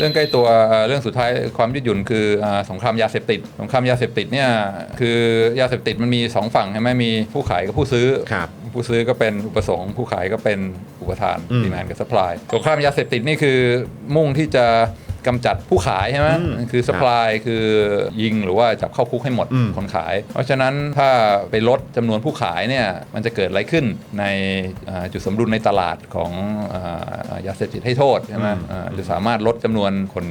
เรื่องใกล้ตัวเอ่อเรื่องสุดท้ายความยืดหยุ่นคืออ่าสงครามยาเสพติด สงครามยาเสพติดเนี่ยคือยาเสพติดมันมีสองฝั่งใช่ไหมมีผู้ขายกับผู้ซื้อครับผู้ซื้อก็เป็นอุปสงค์ผู้ขายก็เป็นอุปทานอืมดีแมนกับสป라이สงครามยาเสพติดนี่คือมุ่งที่จะ กำจัดผู้ขายใช่ไหมอืมคือสป라이คือยิงหรือว่าจับเข้าคุกให้หมดอืม คนขาย เพราะฉะนั้นถ้าไปลดจำนวนผู้ขายเนี่ยมันจะเกิดอะไรขึ้นในอ่าจุดสมดุลในตลาดของอ่ายาเสพติดให้โทษใช่ไหมอืมอ่าจะสามารถลดจำนวนคน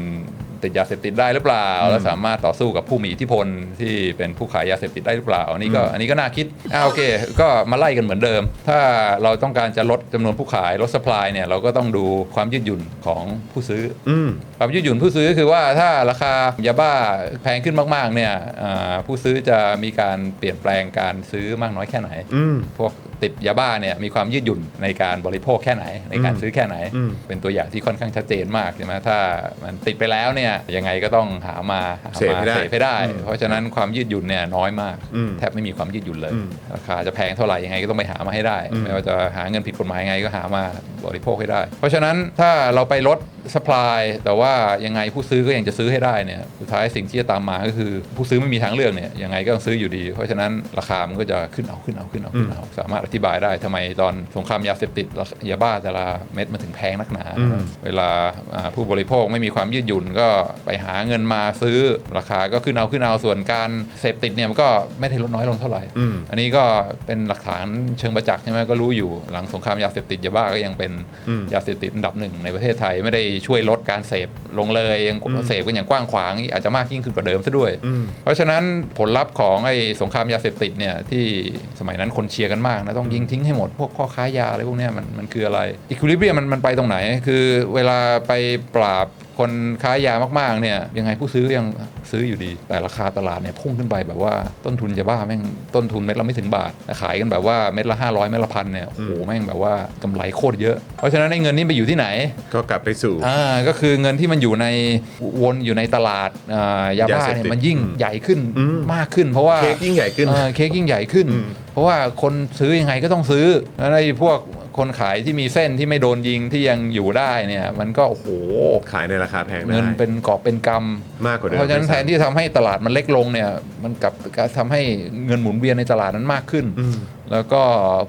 ติดยาเสพติดได้หรือเปล่า แล้วสามารถต่อสู้กับผู้มีอิทธิพลที่เป็นผู้ขายยาเสพติดได้หรือเปล่าอันนี้ก็อันนี้ก็น่าคิดอ่าโอเค ก็มาไล่กันเหมือนเดิม ถ้าเราต้องการจะลดจำนวนผู้ขายลดสป라이เนี่ยเราก็ต้องดูความยืดหยุ่นของผู้ซื้ออืมความยืดหยุ่นผู้ซื้อคือว่าถ้าราคายาบ้าแพงขึ้นมากๆเนี่ยอ่าผู้ซื้อจะมีการเปลี่ยนแปลงการซื้อมากน้อยแค่ไหนอืมพวก ติดยาบ้าเนี่ยมีความยืดหยุ่นในการบริโภคแค่ไหน ในการอืมซื้อแค่ไหนอืมเป็นตัวอย่างที่ค่อนข้างชัดเจนมากใช่ไหมถ้ามันติดไปแล้วเนี่ยยังไงก็ต้องหามาหาเสพมาให้ได้เสพให้ได้อืมเพราะฉะนั้นความยืดหยุ่นเนี่ยน้อยมากอืมแทบไม่มีความยืดหยุ่นเลยอืมราคาจะแพงเท่าไหร่ยังไงก็ต้องไปหามาให้ได้อืมไม่ว่าจะหาเงินผิดกฎหมายยังไงก็หามาบริโภคให้ได้ เพราะฉะนั้นถ้าเราไปลดสป라이แต่ว่ายังไงผู้ซื้อก็ยังจะซื้อให้ได้เนี่ยสุดท้ายสิ่งที่จะตามมาก็คือ ผู้ซื้อไม่มีทางเลือกเนี่ยยังไงก็ต้องซื้ออยู่ดี เพราะฉะนั้นราคามันก็จะขึ้นเอาขึ้นเอาขึ้นเอาขึ้นเอาสามารถอธิบายได้ทำไมตอนสงครามยาเสพติดราคายาบ้าแต่ละเม็ดมันถึงแพงนักหนาอืมเวลาอ่าผู้บริโภคไม่มีความยืดหยุ่นก็ไปหาเงินมาซื้อราคาก็ขึ้นเอาขึ้นเอาส่วนการเสพติดเนี่ยมันก็ไม่ได้ลดน้อยลงเท่าไหร่อืมอันนี้ก็เป็นหลักฐานเชิงประจักษ์ใช่ไหมก็รู้อยู่หลังสงครามยาเสพติดยาบ้าก็ยังเป็นอืมยาเสพติดอันดับหนึ่งในประเทศไทยไม่ได้ช่วยลดการเสพลงเลยยังอืมเสพกันอย่างกว้างขวางอาจจะมากยิ่งขึ้นกว่าเดิมซะด้วยอืมเพราะฉะนั้นผลลัพธ์ของไอ้สงครามยาเสพติดเนี่ยที่สมัยนั้นคนเชียร์กันมากนะต้องยิงทิ้งให้หมด พวกพ่อค้ายาอะไรพวกนี้มันมันคืออะไรอีควิลิเบียมันมันไปตรงไหน คือเวลาไปปราบ คนค้ายามากๆเนี่ยยังไงผู้ซื้อยังซื้ออยู่ดี แต่ราคาตลาดเนี่ยพุ่งขึ้นไปแบบว่าต้นทุนยาบ้าแม่งต้นทุนเม็ดละไม่ถึงบาทแต่ขายกันแบบว่าเม็ดละ 500 เม็ดละพันเนี่ยโอ้โหแม่งแบบว่ากำไรโคตรเยอะ เพราะฉะนั้นไอ้เงินนี่ไปอยู่ที่ไหน ก็กลับไปสู่อ่าก็คือเงินที่มันอยู่ในวนอยู่ในตลาดอ่ายาบ้ายาเสพติเนี่ยดมันยิ่งอืมใหญ่ขึ้นอืมมากขึ้น เพราะว่าเค้กยิ่งใหญ่ขึ้นเออเค้กยิ่งใหญ่ขึ้นอืมเพราะว่าคนซื้อยังไงก็ต้องซื้อแล้วไอ้พวก คนขายที่มีเส้นที่ไม่โดนยิงที่ยังอยู่ได้เนี่ยมันก็โอ้โหขายในราคาแพงได้เงินเป็นกอบเป็นกำมากกว่าเดิมเพราะฉะนั้นด้วยแทซ้ำนที่จะทำให้ตลาดมันเล็กลงเนี่ยมันกลับทำให้เงินหมุนเวียนในตลาดนั้นมากขึ้นอืมแล้วก็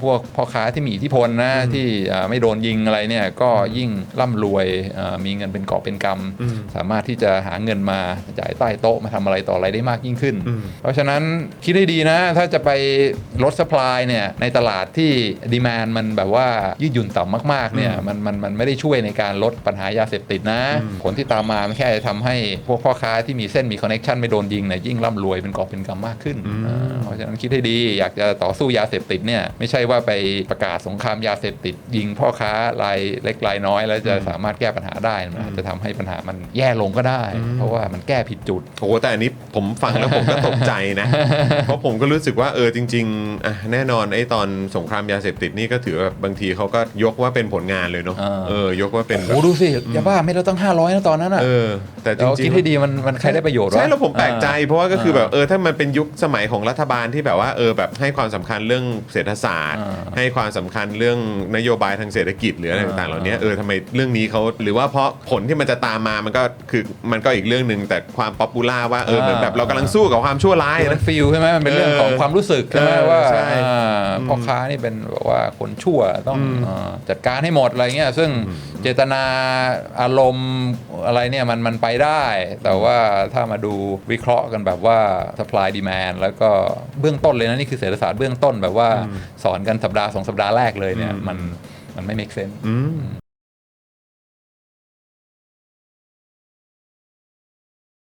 พวกพ่อค้าที่มีอิทธิพลนะที่อ่าไม่โดนยิงอะไรเนี่ยก็ยิ่งร่ำรวยอ่ามีเงินเป็นกอบเป็นกอืมำสามารถที่จะหาเงินมาจ่ายใต้โต๊ะมาทำอะไรต่ออะไรได้มากยิ่งขึ้นอืมเพราะฉะนั้นคิดให้ดีนะถ้าจะไปลดสป라이เนี่ยในตลาดที่ดีมานมันแบบว่ายืดหยุ่นต่ำมากๆเนี่ยมันมันมันไม่ได้ช่วยในการลดปัญหายาเสพติดนะอืมผลที่ตามมามันแค่จะทำให้พวกพ่อค้าที่มีเส้นมีคอนเน็ชันไม่โดนยิงเนี่ยยิ่งร่ำรวยเป็นกอบเป็นกำมากขึ้นอ่าเพราะฉะนั้นคิดให้ดีอยากจะต่อสู้ยาเสพติดเนี่ยไม่ใช่ว่าไปประกาศสงครามยาเสพติด ยิงพ่อค้ารายเล็กรายน้อย แล้วจะสามารถแก้ปัญหาได้มันอาจจะทำให้ปัญหามันแย่ลงก็ได้ เพราะว่ามันแก้ผิดจุดโอ้โหแต่อันนี้ผมฟังแล้วผมก็ตกใจนะ เพราะผมก็รู้สึกว่าเออจริงๆอะแน่นอนไอ้ตอนสงครามยาเสพติดนี่ก็ถือว่าบางทีเขาก็ยกว่าเป็นผลงานเลยเนาะอ่าเออยกว่าเป็นโอ้ดูสิยาบ้าไม่ได้ตั้ง500นะตอนนั้นอะเออแต่จเราริคิงดๆให้ดีมันมันใครได้ประโยชน์วะใช่แล้วผมแปลกใจ เพราะว่าก็คือแบบาเออถ้ามันเป็นยุคสมัยของรัฐบาลที่แบบว่าเออแบบให้ความสำคัญเรื่องเศรษฐศาสตร์อ่าให้ความสำคัญเรื่องนโยบายทางเศรษฐกิจหรืออะไรต่างๆเหล่านี้เออทำไมเรื่องนี้เขาหรือว่าเพราะผลที่มันจะตามมามันก็คือมันก็อีกเรื่องหนึ่งแต่ความป๊อปปูล่าว่าเออเหมือนแบบเรากำลังสู้กับความชั่วร้ายคือมันนะฟีลใช่ไหมมันเป็นเรื่องของความรู้สึกใช่ไหมเออว่าใช่อ่าพ่อค้านี่เป็นแบบว่าคนชั่วต้องอ่าจัดการให้หมดอะไรเงี้ยซึ่งเจตนาอารมณ์อะไรเนี่ยมันมันไปได้ แต่ว่าถ้ามาดูวิเคราะห์กันแบบว่า supply demand แล้วก็เบื้องต้นเลยนะนี่คือเศรษฐศาสตร์เบื้องต้นแบบว่าสอนกันสัปดาห์สองสัปดาห์แรกเลยเนี่ยมันมันไม่ make sense อืม